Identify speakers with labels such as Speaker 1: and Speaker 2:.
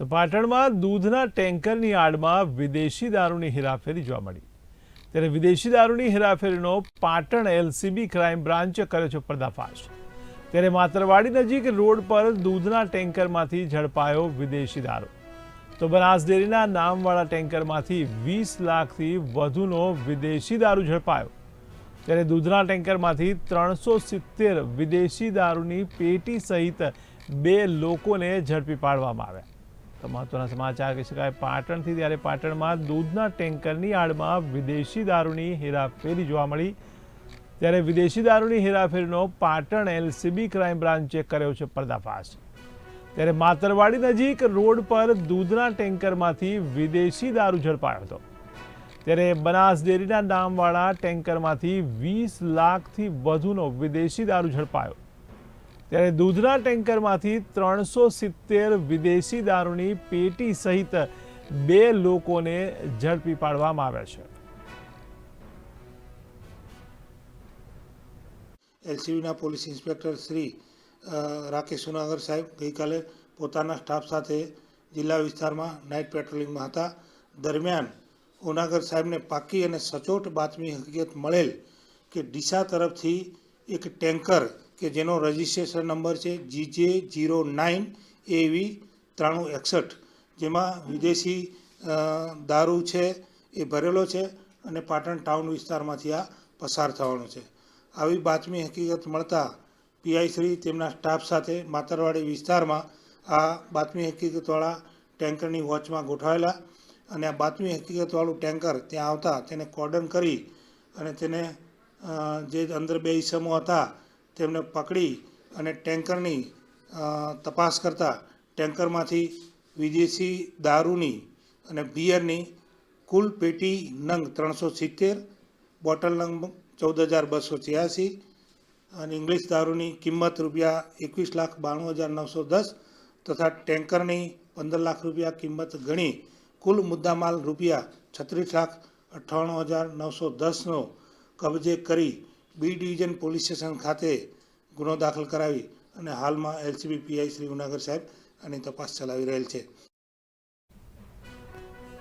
Speaker 1: તો પાટણમાં દૂધના ટેન્કરની આડમાં વિદેશી દારૂની હેરાફેરી જોવા મળી. ત્યારે વિદેશી દારૂની હેરાફેરીનો પાટણ એલસીબી ક્રાઇમ બ્રાન્ચે કર્યો છે પર્દાફાશ. ત્યારે માતરવાડી નજીક રોડ પર દૂધના ટેન્કરમાંથી ઝડપાયો વિદેશી દારૂ. તો બનાસ ડેરીના નામવાળા ટેન્કરમાંથી વીસ લાખથી વધુનો વિદેશી દારૂ ઝડપાયો. ત્યારે દૂધના ટેન્કરમાંથી ત્રણસો સિત્તેર વિદેશી દારૂની પેટી સહિત બે લોકોને ઝડપી પાડવામાં આવ્યા. તો મહત્વના સમાચાર કહી શકાય પાટણથી ત્યારે પાટણમાં દૂધના ટેન્કરની આડમાં વિદેશી દારૂની હેરાફેરી જોવા મળી. ત્યારે વિદેશી દારૂની હેરાફેરીનો પાટણ એલસીબી ક્રાઇમ બ્રાન્ચે કર્યો છે પર્દાફાશ. ત્યારે માતરવાડી નજીક રોડ પર દૂધના ટેન્કરમાંથી વિદેશી દારૂ ઝડપાયો હતો. ત્યારે બનાસ ડેરીના નામવાળા ટેન્કરમાંથી વીસ લાખથી વધુનો વિદેશી દારૂ ઝડપાયો. ત્યારે દૂધના ટેન્કરમાંથી ત્રણસો સિત્તેર વિદેશી દારૂની પેટી સહિત બે લોકોને ઝડપી પાડવામાં આવ્યા છે.
Speaker 2: એલસીબીના પોલીસ ઇન્સ્પેક્ટર શ્રી રાકેશ સુનાગર સાહેબ ગઈકાલે પોતાના સ્ટાફ સાથે જિલ્લા વિસ્તારમાં નાઇટ પેટ્રોલિંગમાં હતા. દરમિયાન સોનાગર સાહેબને પાકી અને સચોટ બાતમી હકીકત મળેલ કે ડીસા તરફથી એક ટેન્કર કે જેનો રજિસ્ટ્રેશન નંબર છે જીજે જીરો નાઇન એવી ત્રાણું એકસઠ. જેમાં વિદેશી દારૂ છે એ ભરેલો છે અને પાટણ ટાઉન વિસ્તારમાંથી આ પસાર થવાનો છે. આવી બાતમી હકીકત મળતા પીઆઈ શ્રી તેમના સ્ટાફ સાથે માતરવાડી વિસ્તારમાં આ બાતમી હકીકતવાળા ટેન્કરની વોચમાં ગોઠવાયેલા અને આ બાતમી હકીકતવાળું ટેન્કર ત્યાં આવતા તેને કોર્ડન કરી અને તેને જે અંદર બે ઈસમો હતા તેમને પકડી અને ટેન્કરની તપાસ કરતાં ટેન્કરમાંથી વિદેશી દારૂની અને બિયરની કુલ પેટી નંગ ત્રણસો સિત્તેર, બોટલ નંગ ચૌદ હજાર બસો છ્યાસી અને ઇંગ્લિશ દારૂની કિંમત રૂપિયા એકવીસ લાખ બાણું હજાર નવસો દસ તથા ટેન્કરની પંદર લાખ રૂપિયા કિંમત ગણી કુલ મુદ્દામાલ રૂપિયા છત્રીસ લાખ અઠ્ઠાણું હજાર નવસો દસનો કબજે કરી બી ડિવિઝન પોલીસ સ્ટેશન ખાતે ગુનો દાખલ કરાવી અને હાલમાં એલસીબી પીઆઈ શ્રી ઉનાગર સાહેબ આની તપાસ ચલાવી રહેલ છે.